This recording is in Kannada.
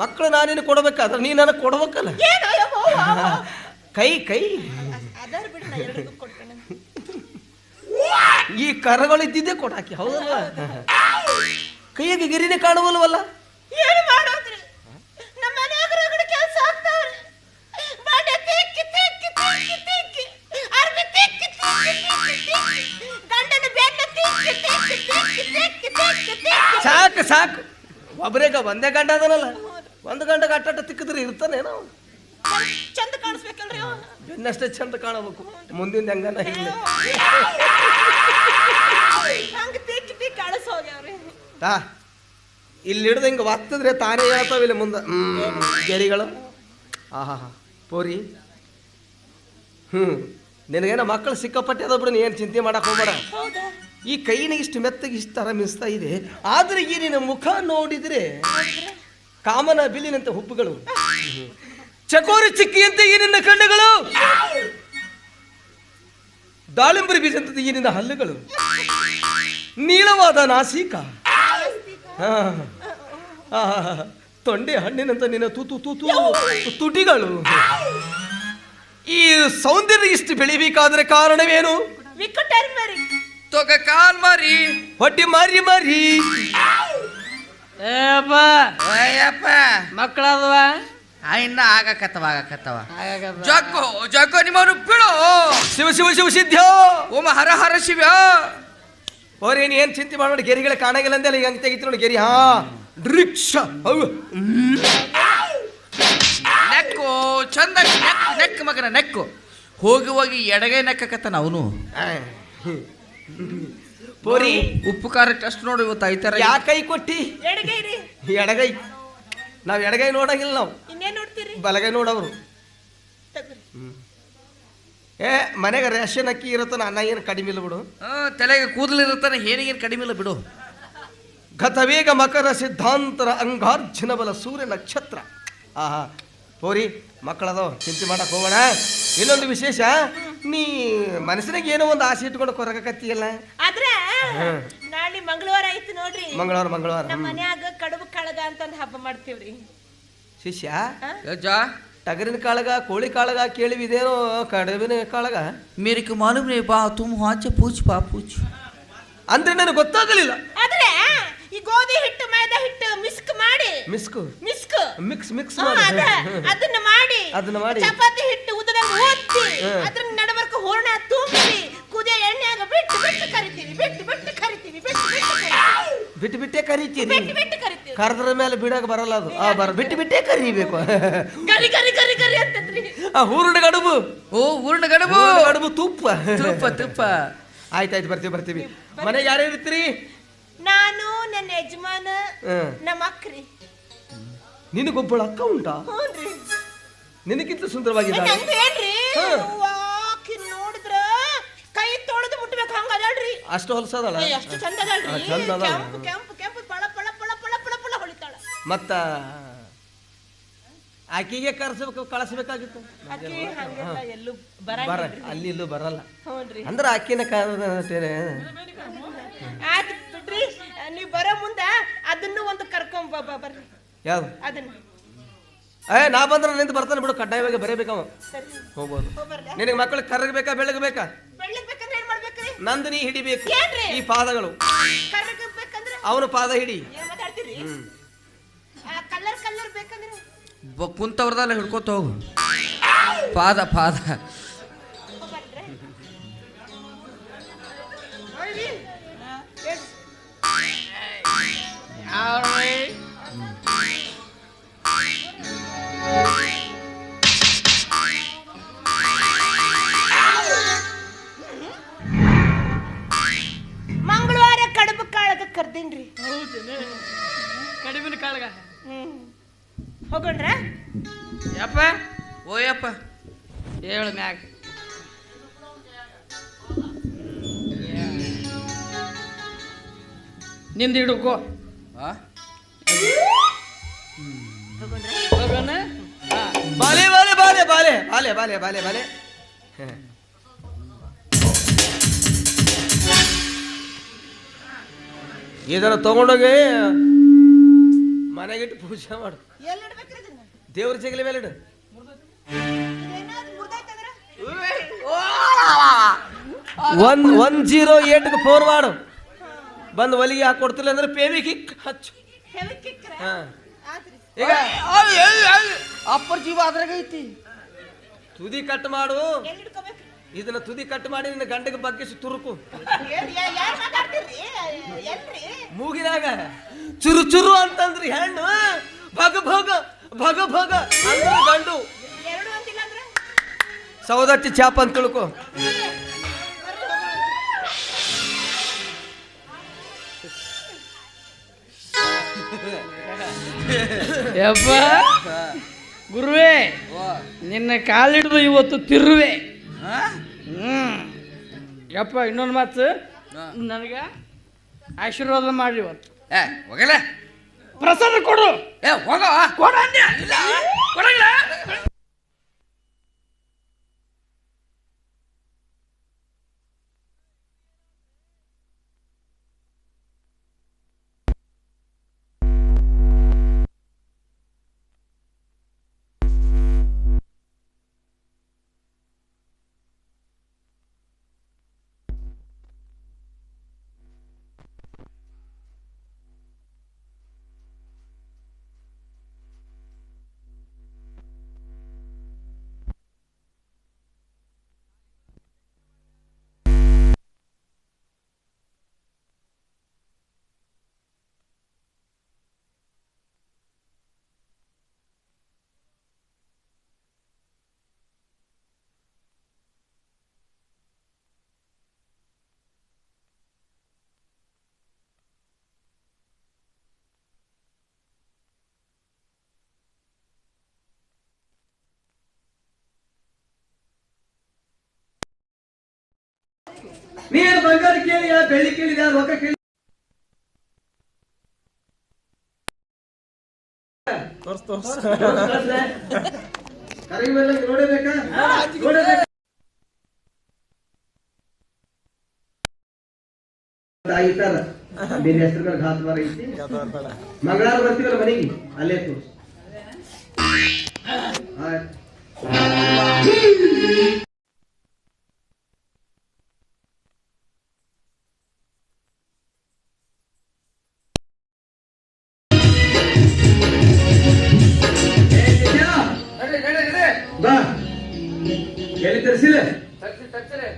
ಮಕ್ಕಳು ನಾನೇನು ಕೊಡಬೇಕಾದ್ರೆ ನೀ ನನಗೆ ಕೊಡ್ಬೇಕಲ್ಲ. ಕೈ ಕೈ. ಈ ಕರಗಳು ಇದ್ದಿದ್ದೇ ಕೊಡಾಕಿ ಹೌದಲ್ಲ ಕೈಯಾಗೆ ಗಿರಿನೆ ಕಾಣುವಲ್ವಲ್ಲ? ಸಾಕು ಸಾಕು. ಒಬ್ರೇಗ ಒಂದೇ ಗಂಡ ಅದನಲ್ಲ. ಒಂದು ಗಂಟೆಗೆ ಅಟ್ಟ ತಿಕ್ಕಿದ್ರೆ ಇರ್ತಾನೇನೋ ಚಂದ ಕಾಣಿಸ್ಬೇಕಲ್ರಿ ಬೆನ್ನಷ್ಟೇ ಚಂದ ಕಾಣಬೇಕು. ಮುಂದಿನ ಹೆಂಗನ ಹಿಂಗೆ ಹಂಗ ತಿಕ್ಕಿ ತಿಕ್ಕಿ ಅಳಸ್ ಹೋಗ್ಯಾವ್ರಿ. ತಾ ಇಲ್ಲಿ ಹಿಡ್ದು ಹಿಂಗೆ ಒತ್ತಿದ್ರೆ ತಾನೇ ಹೇಳ್ತಾವ ಇಲ್ಲಿ ಮುಂದೆ. ಗೆರಿಗಳು. ಆಹಾ ಹಾ ಪೋರಿ. ಹ್ಞೂ ನಿನಗೇನೋ ಮಕ್ಕಳು ಸಿಕ್ಕಾಪಟ್ಟೆ ಅದ ಬಿಡು ಏನು ಚಿಂತೆ ಮಾಡಕ್ಕೆ ಹೋಗ್ಬೇಡ. ಈ ಕೈನ ಇಷ್ಟು ಮೆತ್ತಗೆ ಇಷ್ಟು ಥರ ಮಿಸ್ತಾ ಇದೆ. ಆದರೆ ಈ ನಿನ್ನ ಮುಖ ನೋಡಿದರೆ ಕಾಮನ ಬಿಲ್ಲಿನಂತ ಹುಬ್ಬುಗಳು. ಚಕೋರಿ ಚಿಕ್ಕಿಯಂತೆ ಈ ನಿನ್ನ ಕಣ್ಣುಗಳು. ದಾಳಿಂಬರಿ ಬೀಜ ಈ ನಿನ್ನ ಹಲ್ಲುಗಳು. ನೀಳವಾದ ನಾಸಿಕ. ತೊಂಡೆ ಹಣ್ಣಿನಂತ ನಿನ್ನ ತೂತು ತೂತು ತುಟಿಗಳು. ಈ ಸೌಂದರ್ಯ ಇಷ್ಟು ಬೆಳಿಬೇಕಾದ್ರೆ ಕಾರಣವೇನು? ತೊಗ ಕಾಲ್ ಮಾರಿ ಹೊಟ್ಟೆ ಮಾರಿ ಮಾರಿ. ಏಪ್ಪ ಅಯ್ಯಪ್ಪ ಮಕ್ಕಳದವ? ಇನ್ನ ಆಗಕತ್ತವ ಆಗಕತ್ತವ. ಜಗ್ಗು ಜಗ್ಗು ನಿಮ್ಮವ್ರು ಬಿಡು. ಶಿವ ಶಿವ ಶಿವ ಸಿದ್ಧ. ಓಮ ಹರ ಹರ ಶಿವ. ಅವ್ರೇನು ಏನು ಚಿಂತೆ ಮಾಡಿ ಗೆರಿಗಳ ಕಾಣಂಗಿಲ್ಲ ಅಂದಲ್ಲ ಈಗ ಹಂಗೆ ತೆಗಿತು ನೋಡಿ ಗೆರಿ. ಹಾ. ರಿಕ್ಷ ಹೌದು ನೆಕ್ಕು ಚಂದ ನೆಕ್ ನೆಕ್ ಮಗನ ನೆಕ್ಕು. ಹೋಗಿ ಹೋಗಿ ಎಡಗೈ ನೆಕ್ಕಕತ್ತಾನ ಅವನು. ಪೋರಿ? ಉಪ್ಪು ಖಾರ ಟೆಸ್ಟ್ ನೋಡಿ ಇವತ್ತು ಐತಾರ ಯಾ ಕೈ ಕೊಟ್ಟಿ? ಎಡಗೈರಿ ಎಡಗೈ. ನಾವು ಎಡಗೈ ನೋಡಂಗಿಲ್ಲ ನಾವು. ಇನ್ನೇನ್ ನೋಡ್ತೀರಿ? ಬಲಗೈ ನೋಡವ್ರು. ಏ ಮನೆಗೆ ರೇಷನ್ ಅಕ್ಕಿ ಇರುತ್ತಾನ ಅನ್ನ ಏನು ಕಡಿಮೆ ಇಲ್ಲ ಬಿಡು. ಆ, ತಲೆಗೆ ಕೂದಲಿರುತ್ತಾನೆ ಏನಿಗೇನು ಕಡಿಮೆ ಇಲ್ಲ ಬಿಡು. ಗತವೇಗ ಮಕರ ಸಿದ್ಧಾಂತರ ಅಂಗಾರ್ಜುನ ಬಲ ಸೂರ್ಯ ನಕ್ಷತ್ರ. ಆಹಾ ಪೋರಿ ಮಕ್ಕಳದವ ಚಿಂತೆ ಮಾಡಕ್ ಹೋಗೋಣ. ಇನ್ನೊಂದು ವಿಶೇಷ ನೀ ಮನಸ್ಸಿನಾಗ ಏನೋ ಒಂದು ಆಸೆ ಇಟ್ಕೊಂಡು ಕೊರಗಕತ್ತೀಯಲ್ಲ ಆದ್ರೆ ನಾಳೆ ಮಂಗಳವಾರ ಐತಿ ನೋಡ್ರಿ. ಮಂಗಳವಾರ ಮಂಗಳವಾರ. ನಮ್ಮ. ಮನ್ಯಾಗ ಕಡುಬು ಕಳಗ ಅಂತ ಒಂದ್ ಹಬ್ಬ ಮಾಡ್ತೀವ್ರಿ. ಶಿಷ್ಯ ಟಗರಿನ ಕಾಳಗ ಕೋಳಿ ಕಾಳಗ ಕೇಳಿವಿದೇನೋ ಕಡುಬಿನ ಕಾಳಗ? ಮೇರಿಕೆ ಮಾಲೂಮ್ ರೇ ಬಾ ತುಮ್ ಹಾಚ ಪೂಚ್ ಬಾ ಪೂಚ್. ಅಂದ್ರೆ ನನಗೆ ಗೊತ್ತಾಗಲಿಲ್ಲ? ಆದ್ರೆ ಈ ಗೋಧಿ ಹಿಟ್ಟು ಮೈದಾ ಹಿಟ್ಟು ಮಿಸ್ಕ್ ಮಾಡಿ. ಮಿಸ್ಕು? ಮಿಸ್ಕ್. ಮಿಕ್ಸ್ ಮಿಕ್ಸ್ ಮಾಡಿ. ಅದನ್ನ ಮಾಡಿ. ಅದನ್ನ ಮಾಡಿ. ಚಪಾತಿ ಹಿಟ್ಟು ಉದ್ದದಾಗ ಓದ್ತಿ. ಅದ್ರ ಬಿಟ್ಟು ಬಿಟ್ಟೆ ಕರಿತೀರಿ ಬಿಟ್ಟು ಬಿಟ್ಟು ಕರಿತೀವಿ. ಕರೆದ್ರ ಮೇಲೆ ಬಿಡಕ್ಕೆ ಬರಲ್ಲ ಅದು. ಆ ಬರ ಬಿಟ್ಟು ಬಿಟ್ಟೆ ಕರಿಬೇಕು. ಕರಿ ಕರಿ ಕರಿ ಕರಿ ಅಂತಂದ್ರಿ. ಆ ಹೂರ್ಣ ಗಡುಬು. ಓ ಊರ್ಣ ಗಡಬು. ಹೂರ್ಣ ಗಡುಬು ತುಪ್ಪ. ತುಪ್ಪ ತುಪ್ಪ. ಆಯ್ತಾಯ್ತು ಬರ್ತೀವಿ ಬರ್ತೀವಿ. ಮನೆಗೆ ಯಾರು ಇರ್ತೀರಿ ನಾನು ನನ್ನ ಯಜಮಾನ. ನಮ್ಮ ಅಕ್ರಿ ನಿನಗೊಬ್ಬಳ ಅಕ್ಕ ಉಂಟಾ? ಹ್ಞೂನ್ರಿ. ನಿನಗಿಂತ ಸುಂದರವಾಗಿದ್ದಾಳೆ? ನಂದು ಏನ್ರಿ ಹಾ. ವಾಕಿ ನೋಡಿದ್ರ ಕೈ ತೊಳೆದು ಮುಟ್ಬೇಕು ಹಂಗ ಅದಳ್ರಿ ಅಷ್ಟು ಹೊಲಸದಳ ಎಷ್ಟು ಚಂದ ಅದಳ್ರಿ ಆ, ಚಂದ ಅದಾಳ. ಕೆಂಪು ಕೆಂಪು ಕೆಂಪು ಪಳ ಪಳ ಪಳ ಪಳ ಪಳ ಪಳ ಹೊಳಿತಾಳ. ಮತ್ತ ಆಕಿಗೆ ಕರ್ಸಬೇಕು ಕಳಿಸ್ಬೇಕಾಗಿತ್ತು. ಹಂಗೆಲ್ಲ ಎಲ್ಲೂ ಬರ ಬರಂಗಿಲ್ರಿ ಅಲ್ಲಿ ಇಲ್ಲೂ ಬರಲ್ಲ. ಹ್ಞೂನ್ರಿ ಅಂದ್ರೆ ಆಕಿನ ಕರೆ ಆಯ್ತು ಬಿಡ್ರಿ ನೀವ್ ಬರೋ ಮುಂದ ಅದನ್ನು ಒಂದು ಕರ್ಕೊಂಡ್ ಬ- ಬ- ಬರ್ರಿ. ಯಾವ್ದು? ಅದನ್ನ. ಏ ನಾ ಬಂದ್ರೆ ನಿಂತು ಬರ್ತಾನೆ ಬಿಡು ಕಡ್ಡಾಯವಾಗಿ ಬರೀಬೇಕವ. ಸರಿ. ಹೋಗ್ಬೋದು. ಹೋಗ್ಬರ್ಲ? ನಿನಗೆ ಮಕ್ಕಳು ಕರಗಬೇಕಾ ಬೆಳಗಬೇಕಾ? ಬೆಳ್ಳಗ್ ನಂದಿನಿ ಹಿಡಿಬೇಕು. ಈ ಪಾದಗಳು. ಅವನು ಪಾದ ಹಿಡಿ. ಕುಂತವ್ರದಲ್ಲ ಹಿಡ್ಕೋತ ಹೋಗು. ಪಾದ ಪಾದ. All. ಕಾಳಗ ಕರ್ದೀನ್ರಿ ಕಡಿಮಿನ ಕಾಳಗ. ಹ್ಮ್. ಹೋಗೋಣ್ರ? ಯಪ್ಪ. ಓ ಯಪ್ಪ ಹೇಳ ಮ್ಯಾಗ. ನಿಂದ ಹಿಡುಕೋ. ಹೋಗೋಣ? ಬಾಲೆ ಬಾಲೆ ಬಾಲೆ ಬಾಲೆ ಬಾಲೆ ಬಾಲೆ ಬಾಲೆ ಬಾಲೆ. ಇದನ್ನು ತಗೊಂಡೋಗಿ ಮನೆಗಿಟ್ಟು ಪೂಜೆ ಮಾಡು. ದೇವ್ರ ಜಗಲಿ ಮೇಲೆ ಇಡು. ಏನಾದ್ರು ಮುರ್ದೈತಂದ್ರ ಒನ್ ಒನ್ ಜೀರೋ ಏಟ್ಗೆ ಫೋನ್ ಮಾಡು. ಬಂದು ಒಲಿಗೆ ಹಾಕಿ ಕೊಡ್ತಿಲ್ಲ ಅಂದ್ರೆ ಪೇವಿ ಕಿಕ್ ಹಚ್ಚು. ಈಗ ಅಪ್ಪರ್ ಜೀವ ಅದ್ರಾಗ ಐತಿ ತುದಿ ಕಟ್ ಮಾಡು. ಇದನ್ನ ತುದಿ ಕಟ್ ಮಾಡಿ ನಿನ್ನ ಗಂಡಗೆ ಬಗ್ಗಿಸಿ ತುರುಕು. ಮೂಗಿನಾಗ ಚುರು ಚುರು ಅಂತಂದ್ರಿ ಹೆಣ್ಣು. ಭಗ ಭಗ ಭಗ ಭಗ ಅಂದ್ರೆ ಗಂಡು. ಎರಡು ಅಂತಿಲ್ಲ ಅಂದ್ರ? ಸೌದತ್ತಿ ಚಾಪ್ ಅಂತ ತಿಳ್ಕೊ. ಯಪ್ಪ ಗುರುವೇ ನಿನ್ನ ಕಾಲಿಡ್ದು ಇವತ್ತು ತಿರುವೆ. ಯಪ್ಪ ಇನ್ನೊಂದು ಮಾತು? ನನಗ ಆಶೀರ್ವಾದ ಮಾಡಿ ಇವತ್ತು. ಏ ಹೋಗಲ್ಲ ಪ್ರಸಾದ ಕೊಡು. ಏ ಹೋಗ ಕೊಡ ಇಲ್ಲ. ಕೊಡಂಗಿಲ್ಲ. ನೀನು ಬಂಗಾರ ಕೇಳಿ ಬೆಳ್ಳಿ ಕೇಳಿದ ರೊಕ್ಕ ಕೇಳಿ. ನೋಡಬೇಕಾ? ನೋಡಬೇಕಾ? ಆಯ್ತಾರ ಬೇರೆ ಹೆಸರು ಮೇಲೆ ಘಾತ ಬರ ಐತಿ ಮಂಗಳಾರ ಬರ್ತೀವಲ್ಲ ಮನೆಗೆ? ಅಲ್ಲೇ ತೋರ್ಸು தச்சுரு